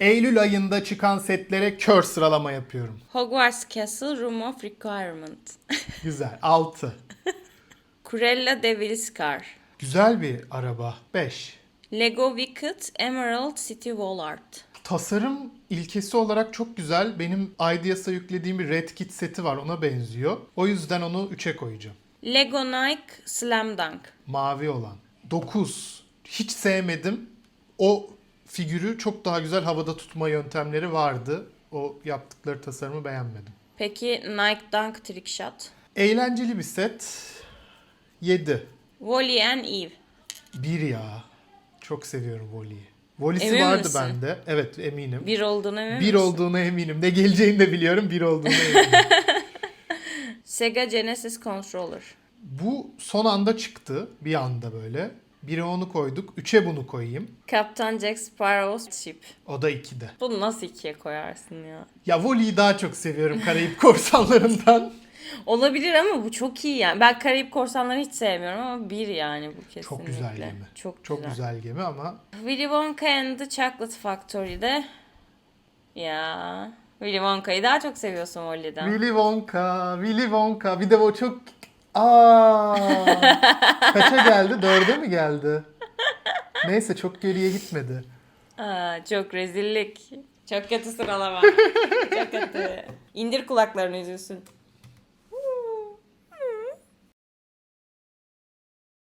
Eylül ayında çıkan setlere kör sıralama yapıyorum. Hogwarts Castle Room of Requirement. Güzel. 6. Cruella de Vil Scar. Güzel bir araba. 5. Lego Wicked Emerald City Wall Art. Tasarım ilkesi olarak çok güzel. Benim Ideas'a yüklediğim bir Red Kit seti var. Ona benziyor. O yüzden onu 3'e koyacağım. Lego Nike Slam Dunk. Mavi olan. 9. Hiç sevmedim. O figürü çok daha güzel havada tutma yöntemleri vardı. O yaptıkları tasarımı beğenmedim. Peki Nike Dunk Trick Shot. Eğlenceli bir set. 7. Wally and Eve. 1 ya. Çok seviyorum Wally'yi. Wally'si Emin vardı misin? bende. Evet eminim. Bir olduğunu emin Bir misin? olduğuna eminim. Ne geleceğini de biliyorum. Bir olduğuna eminim. Sega Genesis Controller. Bu son anda çıktı. Bir anda böyle. Bire onu koyduk. Üçe bunu koyayım. Captain Jack Sparrow's Ship. O da ikide. Bunu nasıl ikiye koyarsın ya? Ya Wally'yi daha çok seviyorum Karayip Korsanlarından. Olabilir ama bu çok iyi yani. Ben Karayip Korsanları hiç sevmiyorum ama bir yani bu kesinlikle. Çok güzel gemi. Çok, Çok güzel. güzel gemi ama Willy Wonka and the Chocolate Factory'de ya Willy Wonka'yı daha çok seviyorsun Wally'den. Willy Wonka, Willy Wonka. Bir de o çok... Aa, kaça geldi? Dörde mi geldi? Neyse çok geriye gitmedi. Aa, çok rezillik. Çok kötü sıralama. çok kötü. İndir kulaklarını üzülsün.